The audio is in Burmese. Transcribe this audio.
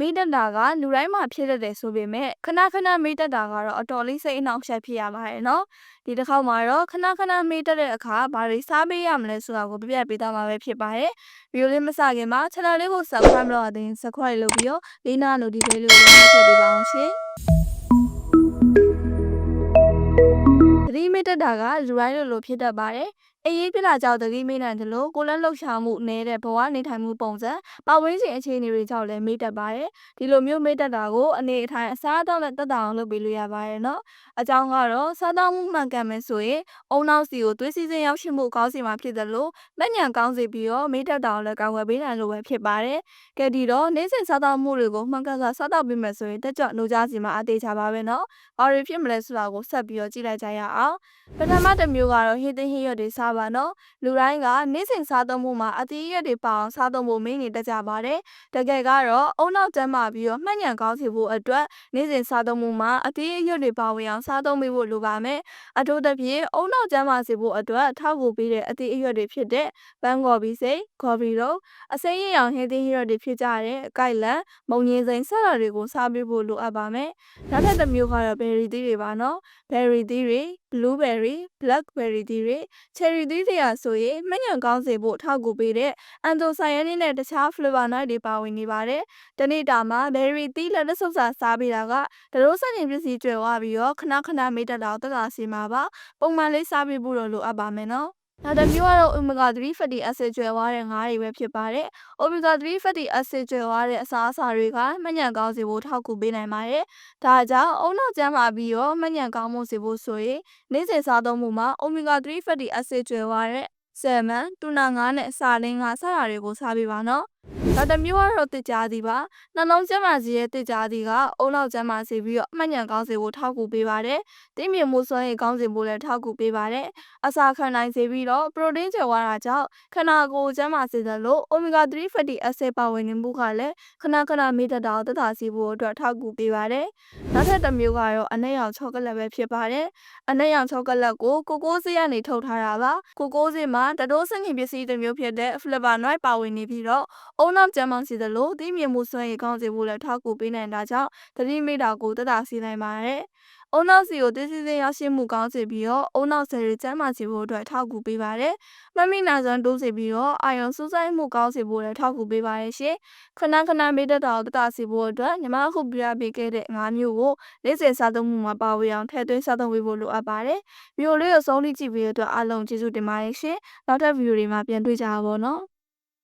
မိတက်တာကလူတိုင်းမှာဖြစ်တတ်တယ်ဆိုပေမဲ့ခဏခဏမိတက်တာကတော့အတော်လေးစိတ်အနှောင့်အယှက်ဖြစ်ရပါတယ်နော်ဒီတစ်ခေါက်မှာတော့ခဏခဏမိတက်တဲ့အခါဘာတွေစားပေးရမလဲဆိုတာကိုပြပြပေးသွားမှာပဲဖြစ်ပါတယ်ဗီဒီယိုလေးမစခင်မှာ channel လေးကို subscribe လုပ်ရတဲ့ subscribe လုပ်ပြီးတော့လေးနာ notification လေးကိုနှိပ်ထည့်ပေးပါအောင်ရှင်သတိမိတက်တာကလူတိုင်းလိုလိုဖြစ်တတ်ပါတယ် အရေးပြတာကြောင့်သတိမိနိုင်တယ်လို့ကိုယ်လက်လှုပ်ရှားမှုနေတဲ့ဘဝနေထိုင်မှုပုံစံပတ်ဝန်းကျင်အခြေအနေတွေကြောင့်လည်းမိတက်ပါတယ်ဒီလိုမျိုးမိတက်တာကိုအနေအထိုင်အစားအသောက်နဲ့တက်တာအောင်လုပ်ပေးလို့ရပါတယ်နော်အကြောင်းကတော့စားသောက်မှုမှန်ကန်မယ်ဆိုရင်အုံနောက်စီကိုသွေးစည်းစိမ်ရောက်ရှိမှုကောင်းစီမှာဖြစ်တယ်လို့လက်ညံကောင်းစီပြီးတော့မိတက်တာကိုလည်းကာကွယ်ပေးနိုင်လို့ပဲဖြစ်ပါတယ်ကဲဒီတော့နေ့စဉ်စားသောက်မှုတွေကိုမှန်ကန်စွာစားသောက်ပေးမယ်ဆိုရင်တက်ကြွနှုတ်ကြစီမှာအသေးချပါပဲနော်ဘာတွေဖြစ်မလဲဆိုတာကိုဆက်ပြီးတော့ကြည့်လိုက်ကြရအောင်ပထမတစ်မျိုးကတော့ဟင်းသင်းဟင်းရွက်တွေစားပါနော်လူတိုင်းကနေ့စဉ်စားသုံးမှုမှာအသီးရွက်တွေပါအောင်စားသုံးဖို့မိနေတတ်ကြပါတယ်တကယ်ကတော့အုံနောက်ကျန်းမာပြီးတော့မှတ်ဉာဏ်ကောင်းစေဖို့အတွက်နေ့စဉ်စားသုံးမှုမှာအသီးရွက်တွေပါဝင်အောင်စားသုံးပေးဖို့လိုပါမယ်အထူးသဖြင့်အုံနောက်ကျန်းမာစေဖို့အတွက်ထောက်ကူပေးတဲ့အသီးရွက်တွေဖြစ်တဲ့ပန်းကော်ဘီစိတ်ကော်ဘီတို့အစိမ်းရအောင်ဟင်းသင်းရွက်တွေဖြစ်ကြတဲ့အကိုက်လန်မုံငင်းစိမ်းစတာတွေကိုစားပေးဖို့လိုအပ်ပါမယ်နောက်ထပ်တစ်မျိုးကတော့ဘယ်ရီသီးတွေပါနော်ဘယ်ရီသီးတွေ blueberry blackberry သီးတွေ cherry သီးတွေဟာဆိုရင်မှတ်ဉာဏ်ကောင်းစေဖို့ထောက်ကူပေးတဲ့ anthocyanin နဲ့တခြား flavonoid တွေပါဝင်နေပါတယ်။တနေ့တာမှာ berry သီးလက်လက်ဆုပ်စာစားပေးတာကဒရိုးဆန်ရင်ပစ္စည်းကျွဲဝပြီးတော့ခဏခဏမေးတတ်တာတက်တာစီမှာပါပုံမှန်လေးစားပေးဖို့တော့လိုအပ်ပါမယ်နော်။ နောက်တစ်မျိုးကတော့ omega 3 fatty acid ကျွဲဝတဲ့ငါးတွေပဲဖြစ်ပါတယ်။ omega 3 fatty acid ကျွဲဝတဲ့အစားအစာတွေကမှတ်ဉာဏ်ကောင်းစေဖို့ထောက်ကူပေးနိုင်ပါတယ်။ဒါကြောင့်အုံနောက်ကျန်းမာပြီးတော့မှတ်ဉာဏ်ကောင်းမှုစေဖို့ဆိုရင်နေ့စဉ်စားသုံးမှုမှာ omega 3 fatty acid ကျွဲဝတဲ့ဆယ်မန်တူနာငါးနဲ့စာလင်းငါးစတာတွေကိုစားပေးပါနော်။ နောက်တစ်မျိုးကတော့တစ်ကြားသီးပါ။နှလုံးကျန်းမာစေတဲ့တစ်ကြားသီးကအုံနောက်ကျန်းမာစေပြီးတော့အမှတ်ဉာဏ်ကောင်းစေဖို့ထောက်ကူပေးပါတယ်။တင်းမြင့်မှုစွမ်းရည်ကောင်းစေဖို့လည်းထောက်ကူပေးပါတယ်။အစာခံနိုင်စေပြီးတော့ပရိုတင်းကျွဲဝတာကြောင့်ခန္ဓာကိုယ်ကျန်းမာစေတယ်လို့ omega 3 fatty acid ပါဝင်နေမှုကလည်းခဏခဏမေးတတ်တာကိုသက်သာစေဖို့အတွက်ထောက်ကူပေးပါတယ်။နောက်ထပ်တစ်မျိုးကတော့အနက်ရောင်ချောကလက်ပဲဖြစ်ပါတယ်။အနက်ရောင်ချောကလက်ကိုကိုကိုးစေးကနေထုတ်ထားတာပါ။ကိုကိုးစေးမှာတတိုးစငင်ပစ္စည်းတစ်မျိုးဖြစ်တဲ့ flavonoid ပါဝင်နေပြီးတော့အုံနောက်ကျန်းမာစေတယ်လို့သိမြင်မှုစွမ်းရည်ကောင်းစေဖို့လည်းထောက်ကူပေးနိုင်တာကြောင့်သတိမိတာကိုသက်သာစေနိုင်ပါတယ်။အုံနောက်စီကိုသိသိသိရရှိမှုကောင်းစေပြီးတော့အုံနောက်ဆယ်တွေကျန်းမာစေဖို့အတွက်ထောက်ကူပေးပါတယ်။မမိနာစွမ်းတိုးစေပြီးတော့အာယုံစူးစိုက်မှုကောင်းစေဖို့လည်းထောက်ကူပေးပါတယ်ရှင်။ခဏခဏမေးတတ်တာကိုသက်သာစေဖို့အတွက်ညီမအခုပြရပေးခဲ့တဲ့ငါးမျိုးကိုနေ့စဉ်စားသုံးမှုမှာပါဝင်အောင်ထည့်သွင်းစားသုံးပေးဖို့လိုအပ်ပါတယ်။ဗီဒီယိုလေးကိုဆုံးဖြတ်ကြည့်ပြီးတဲ့အတွက်အားလုံးကျေးဇူးတင်ပါတယ်ရှင်။နောက်ထပ်ဗီဒီယိုတွေမှာပြန်တွေ့ကြပါဘောနော်။